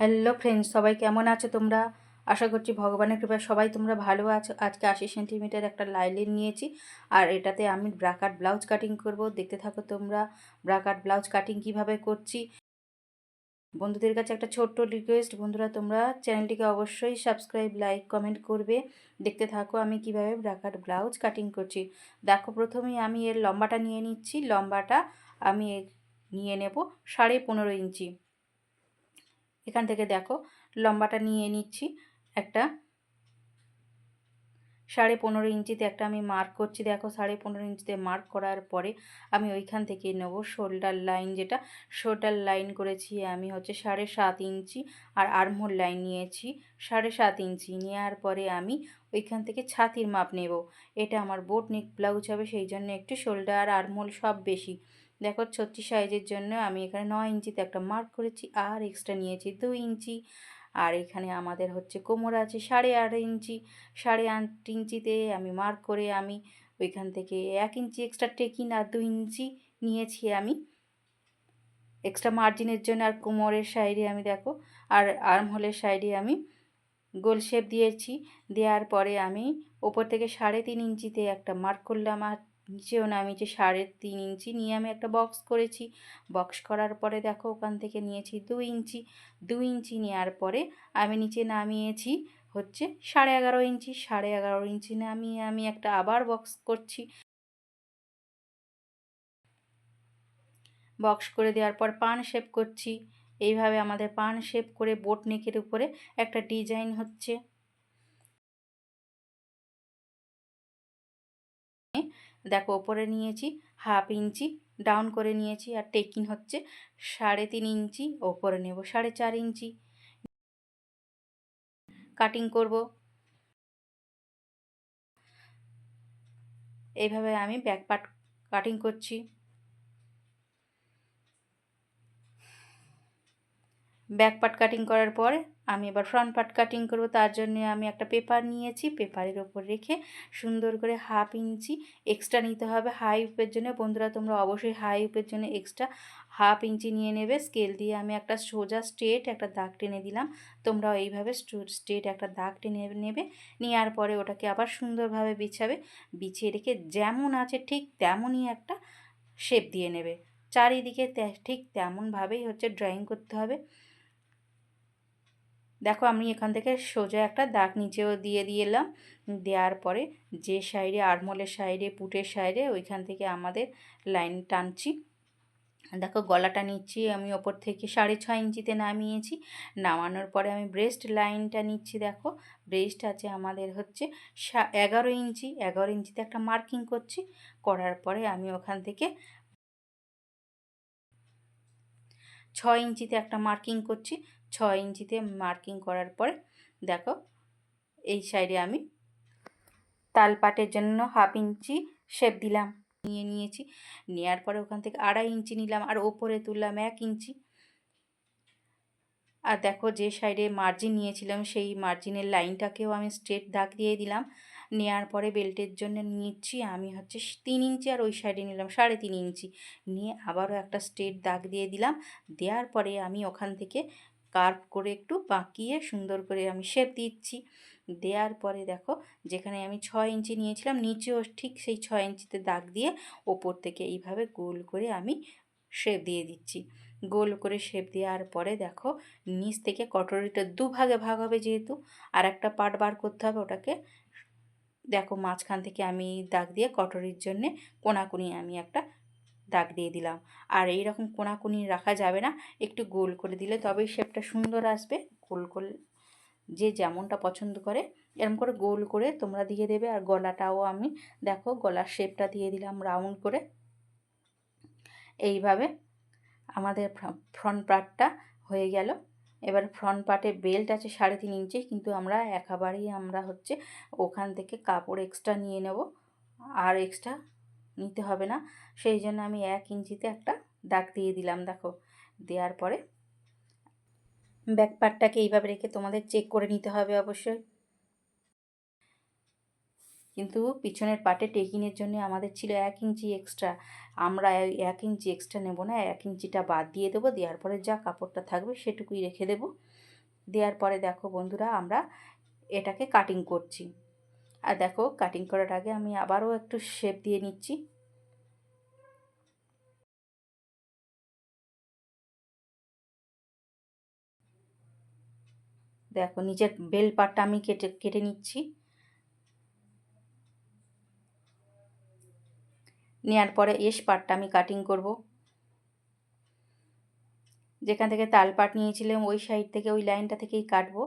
Hello friends সবাই কেমন আছো তোমরা? আশা করছি ভগবানের কৃপায় সবাই তোমরা ভালো আছো। আজকে আশি সেন্টিমিটার একটা লাইলিন নিয়েছি, আর এটাতে আমি ব্রাকাট ব্লাউজ কাটিং করব। দেখতে থাকো তোমরা ব্রাকাট ব্লাউজ কাটিং কীভাবে করছি। বন্ধুদের কাছে একটা ছোট্ট রিকোয়েস্ট বন্ধুরা তোমরা চ্যানেলটিকে অবশ্যই সাবস্ক্রাইব লাইক কমেন্ট করবে। দেখতে থাকো আমি কীভাবে ব্রাকাট ব্লাউজ কাটিং করছি। দেখো প্রথমেই আমি এর লম্বাটা নিয়ে নিচ্ছি। লম্বাটা আমি নিয়ে নেব সাড়ে পনেরো ইঞ্চি। এখান থেকে দেখো, লম্বাটা নিয়ে নিচ্ছি। একটা সাড়ে পনেরো ইঞ্চিতে একটা আমি মার্ক করছি। দেখো, সাড়ে পনেরো ইঞ্চিতে মার্ক করার পরে আমি ওইখান থেকে নেব শোল্ডার লাইন যেটা। শোল্ডার লাইন করেছি আমি হচ্ছে সাড়ে সাত ইঞ্চি আর আর্মহোল লাইন নিয়েছি সাড়ে সাত ইঞ্চি। নেওয়ার পরে আমি ওইখান থেকে ছাতির মাপ নেব। এটা আমার বোট নেক ব্লাউজ হবে, সেই জন্য একটু শোল্ডার আর আর্মহোল সব বেশি। দেখো ছত্রিশ সাইজের জন্য আমি এখানে নয় ইঞ্চিতে একটা মার্ক করেছি, আর এক্সট্রা নিয়েছি দুই ইঞ্চি। আর এখানে আমাদের হচ্ছে কোমর আছে সাড়ে আট ইঞ্চি, সাড়ে আট ইঞ্চিতে আমি মার্ক করে আমি ওইখান থেকে এক ইঞ্চি এক্সট্রা টেকিন আর দুই ইঞ্চি নিয়েছি আমি। এক্সট্রা মার্জিনের জন্য আর কোমরের সাইডে আমি দেখো, আর আর্মহোলের সাইডে আমি গোল শেপ দিয়েছি। দেওয়ার পরে আমি ওপর থেকে সাড়ে তিন ইঞ্চিতে একটা মার্ক করলাম, আর নিচেও নামিয়েছি সাড়ে তিন ইঞ্চি নিয়ে আমি একটা বক্স করেছি। বক্স করার পরে দেখো ওখান থেকে নিয়েছি দু ইঞ্চি। দু ইঞ্চি নেওয়ার পরে আমি নিচে নামিয়েছি হচ্ছে সাড়ে এগারো ইঞ্চি। সাড়ে এগারো ইঞ্চি নামিয়ে আমি একটা আবার বক্স করছি। বক্স করে দেওয়ার পর পান শেপ করছি। এইভাবে আমাদের পান শেপ করে বোট নেকের উপরে একটা ডিজাইন হচ্ছে। দেখো, ওপরে নিয়েছি হাফ ইঞ্চি, ডাউন করে নিয়েছি আর টেকিং হচ্ছে সাড়ে তিন ইঞ্চি, ওপরে নেব সাড়ে চার ইঞ্চি। কাটিং করব। এইভাবে আমি ব্যাক পার্ট কাটিং করছি। ব্যাক পার্ট কাটিং করার পরে আমি এবার ফ্রন্ট পার্ট কাটিং করব, তার জন্য আমি একটা পেপার নিয়েছি পেপারের ওপর রেখে সুন্দর করে হাফ ইঞ্চি এক্সট্রা নিতে হবে। হাই উপের জন্য, বন্ধুরা তোমরা অবশ্যই হাই উপের জন্য এক্সট্রা হাফ ইঞ্চি নিয়ে নেবে। স্কেল দিয়ে আমি একটা সোজা স্ট্রেট একটা দাগ টেনে দিলাম। তোমরাও এইভাবে স্ট্রেট একটা দাগ টেনে নেবে। নেওয়ার পরে ওটাকে আবার সুন্দরভাবে বিছাবে। বিছিয়ে রেখে যেমন আছে ঠিক তেমনই একটা শেপ দিয়ে নেবে। চারিদিকে ঠিক তেমনভাবেই হচ্ছে ড্রয়িং করতে হবে। দেখো, আমি এখান থেকে সোজা একটা দাগ নিচেও দিয়ে দিলাম দেওয়ার পরে যে সাইডে, আরমোলের সাইডে, পুটের সাইডে, ওইখান থেকে আমাদের লাইন টানছি। দেখো, গলাটা নিচ্ছি আমি ওপর থেকে সাড়ে ছয় ইঞ্চিতে নামিয়েছি। নামানোর পরে আমি ব্রেস্ট লাইনটা নিচ্ছি, দেখো। ব্রেস্ট আছে আমাদের হচ্ছে এগারো ইঞ্চি। এগারো ইঞ্চিতে একটা মার্কিং করছি। করার পরে আমি ওখান থেকে ছয় ইঞ্চিতে একটা মার্কিং করছি। ছয় ইঞ্চিতে মার্কিং করার পরে, দেখো, এই সাইডে আমি তালপাটের জন্য হাফ ইঞ্চি শেপ দিলাম, নিয়ে নিয়েছি। নেওয়ার পরে ওখান থেকে আড়াই ইঞ্চি নিলাম আর ওপরে তুললাম এক ইঞ্চি। আর দেখো, যে সাইডে মার্জিন নিয়েছিলাম, সেই মার্জিনের লাইনটাকেও আমি স্ট্রেট দাগ দিয়ে দিলাম। নেওয়ার পরে বেল্টের জন্য নিচ্ছি আমি হচ্ছে তিন ইঞ্চি আর ওই সাইডে নিলাম সাড়ে তিন ইঞ্চি। নিয়ে আবারও একটা স্ট্রেট দাগ দিয়ে দিলাম। দেওয়ার পরে আমি ওখান থেকে কার্ভ করে একটু বাঁকিয়ে সুন্দর করে আমি শেপ দিচ্ছি। দেওয়ার পরে দেখো, যেখানে আমি ছয় ইঞ্চি নিয়েছিলাম, নিচেও ঠিক সেই ছয় ইঞ্চিতে দাগ দিয়ে ওপর থেকে এইভাবে গোল করে আমি শেপ দিয়ে দিচ্ছি। গোল করে শেপ দেওয়ার পরে দেখো, নিচ থেকে কটরিটা দুভাগে ভাগ হবে যেহেতু আর একটা পার্ট বার করতে হবে ওটাকে। দেখো, মাঝখান থেকে আমি দাগ দিয়ে কটরির জন্যে কোনাকুনি আমি একটা দাগ দিয়ে দিলাম। আর এই রকম কোনাকুনি রাখা যাবে না। একটু গোল করে দিলে তবেই শেপটা সুন্দর আসবে। গোল গোল যে যেমনটা পছন্দ করে এরকম করে গোল করে তোমরা দিয়ে দেবে। আর গলাটাও আমি, দেখো গলার শেপটা দিয়ে দিলাম রাউন্ড করে। এইভাবে আমাদের ফ্রন্ট পার্টটা হয়ে গেল। এবার ফ্রন্ট পার্টে বেল্ট আছে সাড়ে তিন ইঞ্চি, কিন্তু আমরা একেবারেই আমরা হচ্ছে ওখান থেকে কাপড় এক্সট্রা নিয়ে নেব। আর এক্সট্রা নিতে হবে না। সেই জন্য আমি এক ইঞ্চিতে একটা দাগ দিয়ে দিলাম, দেখো। দেওয়ার পরে ব্যাক পার্টটাকে এইভাবে রেখে তোমাদের চেক করে নিতে হবে অবশ্যই। কিন্তু পিছনের পাটে টেকিনের জন্য আমাদের ছিল এক ইঞ্চি এক্সট্রা। আমরা এক ইঞ্চি এক্সট্রা নেব না, এক ইঞ্চিটা বাদ দিয়ে দেবো, দেওয়ার পরে যা কাপড়টা থাকবে সেটুকুই রেখে দেবো। দেওয়ার পরে দেখো বন্ধুরা, আমরা এটাকে কাটিং করছি। আর দেখো কাটিং করার আগে আমি আবারও একটু শেপ দিয়ে নিচ্ছি। দেখো নিচের বেল পাটটা আমি কেটে কেটে নিচ্ছি। নেওয়ার পরে এস পাটটা আমি কাটিং করব। যেখান থেকে তাল পাট নিয়েছিলাম, ওই সাইড থেকে, ওই লাইনটা থেকেই কাটবো।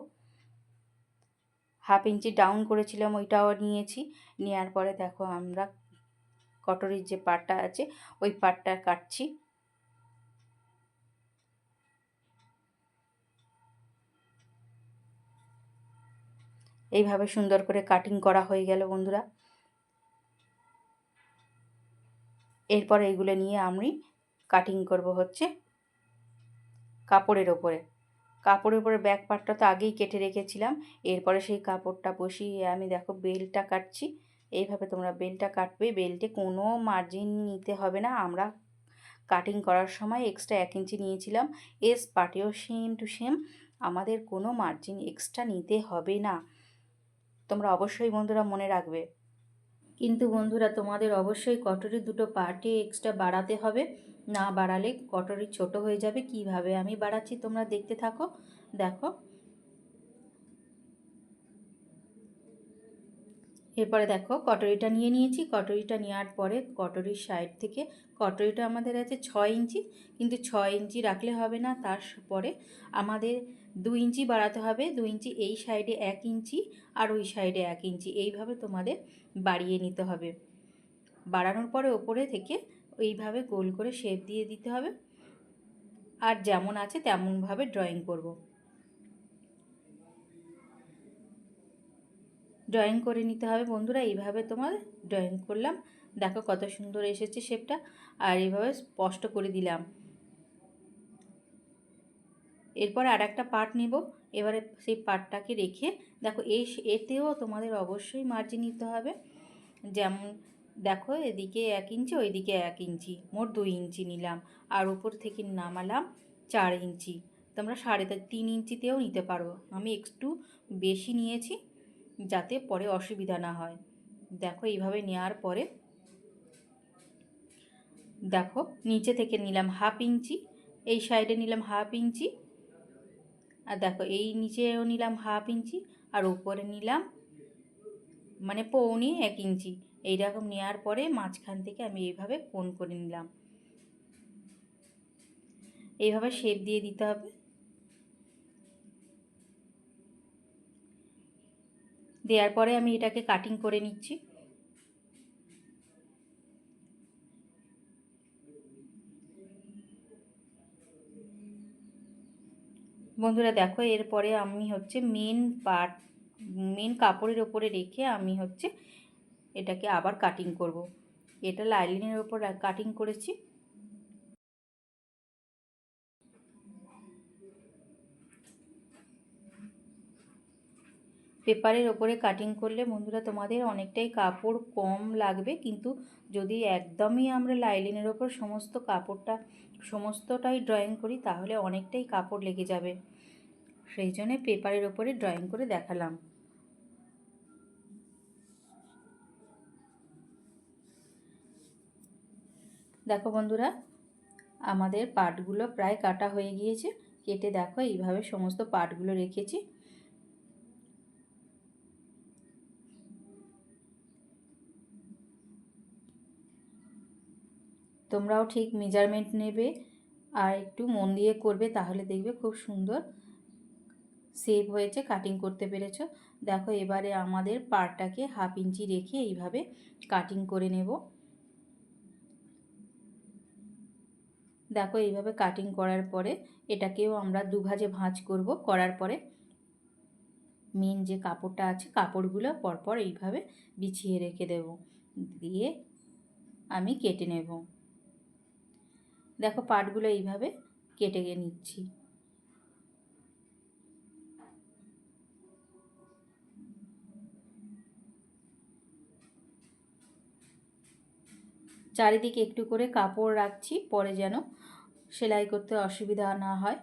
হাফ ইঞ্চি ডাউন করেছিলাম ওইটাও নিয়েছি। নেওয়ার পরে দেখো আমরা কটরির যে পাটটা আছে, ওই পাটটা কাটছি। এইভাবে সুন্দর করে কাটিং করা হয়ে গেল বন্ধুরা। এরপর এইগুলো নিয়ে আমি কাটিং করব হচ্ছে কাপড়ের ওপরে। কাপড়ের উপরে ব্যাক পার্টটা তো আগেই কেটে রেখেছিলাম। এরপরে সেই কাপড়টা বসিয়ে আমি দেখো বেলটা কাটছি। এইভাবে তোমরা বেলটা কাটবে। বেল্টে কোনো মার্জিন নিতে হবে না। আমরা কাটিং করার সময় এক্সট্রা এক ইঞ্চি নিয়েছিলাম। এস পার্টেও সেম টু সেম আমাদের কোনো মার্জিন এক্সট্রা নিতে হবে না। তোমরা অবশ্যই বন্ধুরা মনে রাখবে। কিন্তু বন্ধুরা, তোমাদের অবশ্যই কটরি দুটো পার্টে এক্সট্রা বাড়াতে হবে। না বাড়ালে কটরি ছোট হয়ে যাবে, কীভাবে আমি বাড়াচ্ছি তোমরা দেখতে থাকো, দেখো। এরপরে দেখো, কটরিটা নিয়ে নিয়েছি, কটরিটা নেওয়ার পরে কটরির সাইড থেকে, কটরিটা আমাদের আছে ছয় ইঞ্চি, কিন্তু ছয় ইঞ্চি রাখলে হবে না, তার পরে আমাদের দু ইঞ্চি বাড়াতে হবে দু ইঞ্চি এই সাইডে এক ইঞ্চি আর ওই সাইডে এক ইঞ্চি, এইভাবে তোমাদের বাড়িয়ে নিতে হবে। বাড়ানোর পরে ওপরে থেকে এইভাবে গোল করে শেপ দিয়ে দিতে হবে। আর যেমন আছে তেমনভাবে ড্রয়িং করব। ড্রয়িং করে নিতে হবে বন্ধুরা, এইভাবে তোমার ড্রয়িং করলাম। দেখো কত সুন্দর এসেছে শেপটা আর এইভাবে স্পষ্ট করে দিলাম। এরপর আর একটা পার্ট নেব। এবারে সেই পার্টটাকে রেখে, দেখো এই এতেও তোমাদের অবশ্যই মার্জিন নিতে হবে। যেমন দেখো এদিকে এক ইঞ্চি, ওইদিকে এক ইঞ্চি, মোট দুই ইঞ্চি নিলাম। আর উপর থেকে নামালাম চার ইঞ্চি। তোমরা সাড়ে তিন ইঞ্চিতেও নিতে পারো। আমি একটু বেশি নিয়েছি যাতে পরে অসুবিধা না হয়। দেখো এইভাবে নেওয়ার পরে দেখো নিচে থেকে নিলাম হাফ ইঞ্চি, এই সাইডে নিলাম হাফ ইঞ্চি, আর দেখো এই নিচেও নিলাম হাফ ইঞ্চি, আর উপরে নিলাম মানে পৌনি এক ইঞ্চি। এইরকম নেওয়ার পরে মাঝখান থেকে আমি এইভাবে কোন করে নিলাম। এইভাবে শেপ দিয়ে দিতে হবে। দেওয়ার পরে আমি এটাকে কাটিং করে নিচ্ছি। বন্ধুরা দেখো, এরপরে আমি হচ্ছে মেন পার্ট মেন কাপড়ের ওপরে রেখে আমি হচ্ছে এটাকে আবার কাটিং করব। এটা লাইলিনের ওপর কাটিং করেছি। পেপারের ওপরে কাটিং করলে বন্ধুরা তোমাদের অনেকটাই কাপড় কম লাগবে, কিন্তু যদি একদমই আমরা লাইলিনের ওপর সমস্ত কাপড়টা, সমস্তটাই ড্রয়িং করি, তাহলে অনেকটাই কাপড় লেগে যাবে। সেই জন্যে পেপারের ওপরে ড্রয়িং করে দেখালাম। দেখো বন্ধুরা, আমাদের পাটগুলো প্রায় কাটা হয়ে গিয়েছে। কেটে দেখো, এইভাবে সমস্ত পাটগুলো রেখেছি। তোমরাও ঠিক মেজারমেন্ট নেবে আর একটু মন দিয়ে করবে, তাহলে দেখবে খুব সুন্দর সেভ হয়েছে কাটিং করতে পেরেছ। দেখো, এবারে আমাদের পারটাকে হাফ ইঞ্চি রেখে এইভাবে কাটিং করে নেব। দেখো এইভাবে কাটিং করার পরে এটাকেও আমরা দুভাজে ভাঁজ করব। করার পরে মেন যে কাপড়টা আছে, কাপড়গুলো পরপর এইভাবে বিছিয়ে রেখে দেব। দিয়ে আমি কেটে নেব। দেখো পাটগুলো এইভাবে কেটে নিচ্ছি। চারিদিকে একটু করে কাপড় রাখছি, পরে যেন সেলাই করতে অসুবিধা না হয়।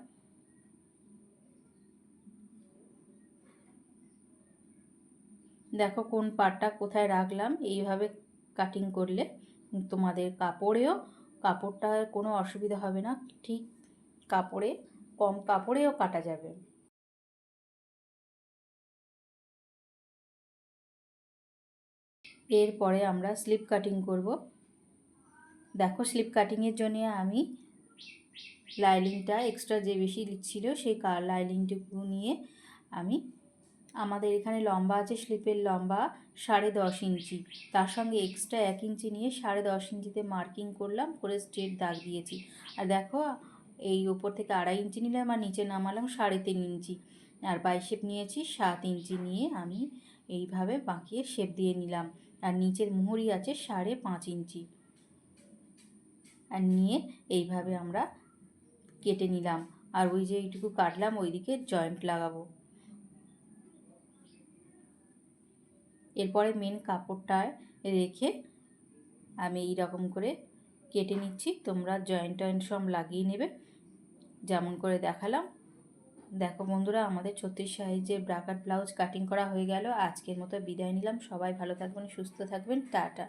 দেখো কোন পাটটা কোথায় রাখলাম, এইভাবে কাটিং করলে তোমাদের কাপড়েও, কাপড়টা কোনো অসুবিধা হবে না, ঠিক কাপড়ে, কম কাপড়েও কাটা যাবে। এরপরে আমরা স্লিপ কাটিং করব। দেখো স্লিপ কাটিংয়ের জন্য আমি লাইলিংটা এক্সট্রা যে বেশি ছিল সেই লাইলিংটুকু নিয়ে আমি আমাদের এখানে লম্বা আছে স্লিপের লম্বা সাড়ে দশ ইঞ্চি। তার সঙ্গে এক্সট্রা এক ইঞ্চি নিয়ে সাড়ে দশ ইঞ্চিতে মার্কিং করলাম, করে স্ট্রেট দাগ দিয়েছি। আর দেখো, এই ওপর থেকে আড়াই ইঞ্চি নিলাম আর নিচে নামালাম সাড়ে তিন ইঞ্চি। আর বাইশেপ নিয়েছি সাত ইঞ্চি নিয়ে আমি এইভাবে বাঁকিয়ে শেপ দিয়ে নিলাম। আর নিচের মুহুরি আছে সাড়ে পাঁচ ইঞ্চি। আর নিয়ে এইভাবে আমরা কেটে নিলাম। আর ওই যে এইটুকু কাটলাম, ওইদিকে জয়েন্ট লাগাবো। এরপরে মেন কাপড়টায় রেখে আমি এই রকম করে কেটে নিচ্ছি। তোমরা জয়েন্ট টয়েন্ট সব লাগিয়ে নেবে। যেমন করে দেখালাম। দেখো বন্ধুরা, আমাদের ছত্রিশ সাইজের ব্রাকাট ব্লাউজ কাটিং করা হয়ে গেল। আজকের মতো বিদায় নিলাম। সবাই ভালো থাকবেন, সুস্থ থাকবেন। টাটা।